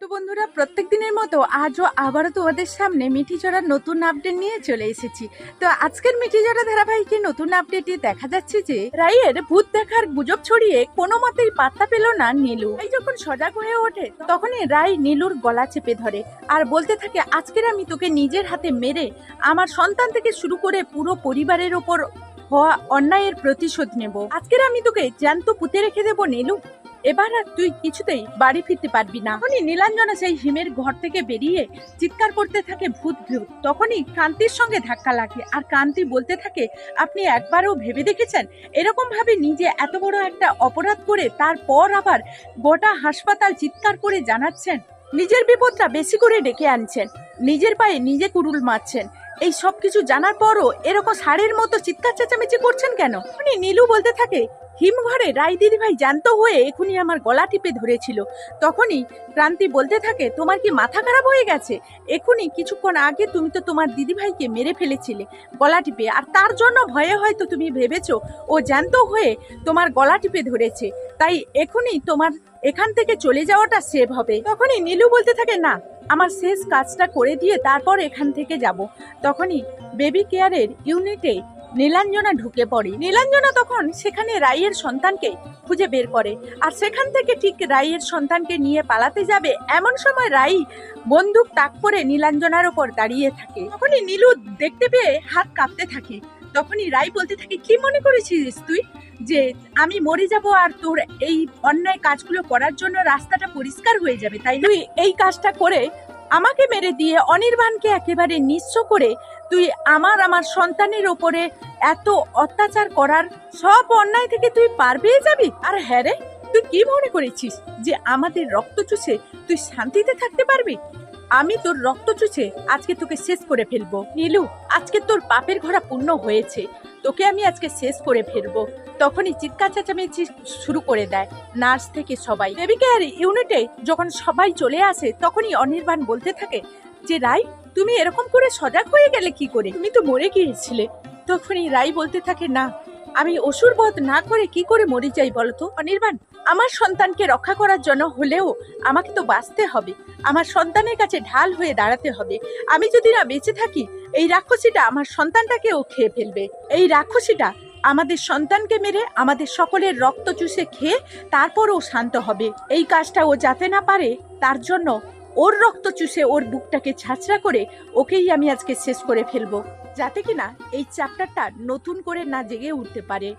তো বন্ধুরা প্রত্যেক দিনের মতো আজও আবারও তোমাদের সামনে মিঠি চড়ার নতুন আপডেট নিয়ে চলে এসেছি। তো আজকের মিঠি চড়া ধারাবাহিকে নতুন আপডেটে দেখা যাচ্ছে যে রাইয়ের ভূত দেখার গুজব ছড়িয়ে কোনো মতেই পাত্তা পেল না নীলু। এই যখন সজাগ হয়ে ওঠে, তখনই রাই নীলুর গলা চেপে ধরে আর বলতে থাকে, আজকের আমি তোকে নিজের হাতে মেরে আমার সন্তান থেকে শুরু করে পুরো পরিবারের ওপর হওয়া অন্যায়ের প্রতিশোধ নেব। আজকের আমি তোকে জ্যান্ত পুঁতে রেখে দেবো নীলু। এবার আর তুই কিছুতেই বাড়ি ফিরতে পারবি না। তখনই নীলাঞ্জনা সেই হিমের ঘর থেকে বেরিয়ে চিৎকার করতে থাকে ভূত ভূত। তখনই কান্তির সঙ্গে ধাক্কা লাগে আর কান্তি বলতে থাকে, আপনি একবারও ভেবে দেখেছেন? এরকম ভাবে নিজে এত বড় একটা অপরাধ করে তারপর আবার গোটা হাসপাতাল চিৎকার করে জানাচ্ছেন? নিজের বিপদটা বেশি করে ডেকে আনছেন। নিজের পায়ে নিজে কুড়ুল মারছেন। এই সব কিছু জানার পরও এরকম ষাঁড়ের মতো চিৎকার চেঁচামেচি করছেন কেন? উনি নীলু বলতে থাকে হিমঘরে রায় দিদিভাই জ্যান্ত হয়ে এখনই আমার গলা টিপে ধরেছিল। তখনই ক্রান্তি বলতে থাকে, তোমার কি মাথা খারাপ হয়ে গেছে? এখনই কিছুক্ষণ আগে তুমি তো তোমার দিদিভাইকে মেরে ফেলেছিলে গলা টিপে। আর তার জন্য ভয়ে হয়তো তুমি ভেবেছো ও জ্যান্ত হয়ে তোমার গলা টিপে ধরেছে। তাই এখনই তোমার এখান থেকে চলে যাওয়াটা সেভ হবে তখনই নীলু বলতে থাকে, না, আমার শেষ কাজটা করে দিয়ে তারপর এখান থেকে যাব তখনই বেবি কেয়ারের ইউনিটে নীলাঞ্জনা ঢুকে পড়ে। নীলাঞ্জনা তখন সেখানে রাইয়ের সন্তানকে খুঁজে বের করে। আর সেখান থেকে ঠিক রাইয়ের সন্তানকে নিয়ে পালাতে যাবে এমন সময় রাই বন্দুক তাক করে নীলাঞ্জনার ওপর দাঁড়িয়ে থাকে। তখনই নীলু দেখতে পেয়ে হাত কাঁপতে থাকে। তখনই রাই বলতে থাকে, কি মনে করেছিস তুই যে আমি মরে যাব আর তোর এই অন্যায় কাজগুলো করার জন্য রাস্তাটা পরিষ্কার হয়ে যাবে, তাই তুই এই কাজটা করে আমাকে মেরে দিয়ে অনির্বাণকে একেবারে নিঃস্ব করে তুই আমার আমার সন্তানের ওপরে এত অত্যাচার করার সব অন্যায় থেকে তুই পার পেয়ে যাবি? আর হ্যাঁ রে, তুই কি মনে করেছিস যে আমাদের রক্ত চুষে তুই শান্তিতে থাকতে পারবি? আমি তোর রক্ত চুষে আজকে তোকে শেষ করে ফেলব। নীলু, আজকে তোর পাপের ঘোড়া পূর্ণ হয়েছে। তোকে আমি আজকে শেষ করে ফেলব। তখনই চিৎকার চেঁচামেচি শুরু করে দেয় নার্স থেকে সবাই। বেবি কেয়ার ইউনিটে যখন সবাই চলে আসে, তখনই অনির্বাণ বলতে থাকে যে রাই, তুমি এরকম করে সজাগ হয়ে গেলে কি করে? তুমি তো মরে গিয়েছিলে। তখনই রাই বলতে থাকে, না, আমি অসুর বধ না করে কি করে মরে যাই বলতো? অনির্বাণ, আমার সন্তানকে রক্ষা করার জন্য হলেও আমাকে তো বাঁচতে হবে। আমার সন্তানের কাছে ঢাল হয়ে দাঁড়াতে হবে। আমি যদি না বেঁচে থাকি, এই রাক্ষসীটা আমার সন্তানটাকেও খেয়ে ফেলবে। এই রাক্ষসীটা আমাদের সন্তানকে মেরে আমাদের সকলের রক্ত চুষে খেয়ে তারপরও শান্ত হবে। এই কাজটা ও যাতে না পারে, তার জন্য ওর রক্ত চুষে ওর বুকটাকে ছাঁচড়া করে ওকেই আমি আজকে শেষ করে ফেলব, যাতে কিনা এই চ্যাপ্টারটা নতুন করে না জেগে উঠতে পারে।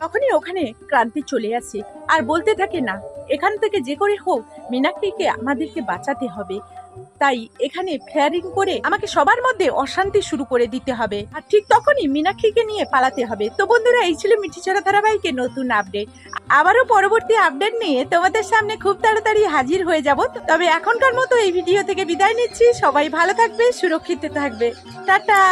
তখনই ওখানে ক্রান্তি চলে আসে, আর বলতে থাকে না, এখান থেকে যে করে হোক, মীনাক্ষীকে আমাদেরকে বাঁচাতে হবে। তাই এখানে ফেয়ারিং করে আমাকে সবার মধ্যে অশান্তি শুরু করে দিতে হবে। আর ঠিক তখনই মীনাক্ষীকে নিয়ে পালাতে হবে। তো বন্ধুরা, এই ছিল মিঠি ছড়া ধারাবাহিকের নতুন আপডেট আবারও পরবর্তী আপডেট নিয়ে তোমাদের সামনে খুব তাড়াতাড়ি হাজির হয়ে যাব। তবে এখনকার মতো এই ভিডিও থেকে বিদায় নিচ্ছি। সবাই ভালো থাকবে, সুরক্ষিত থাকবে। টাটা!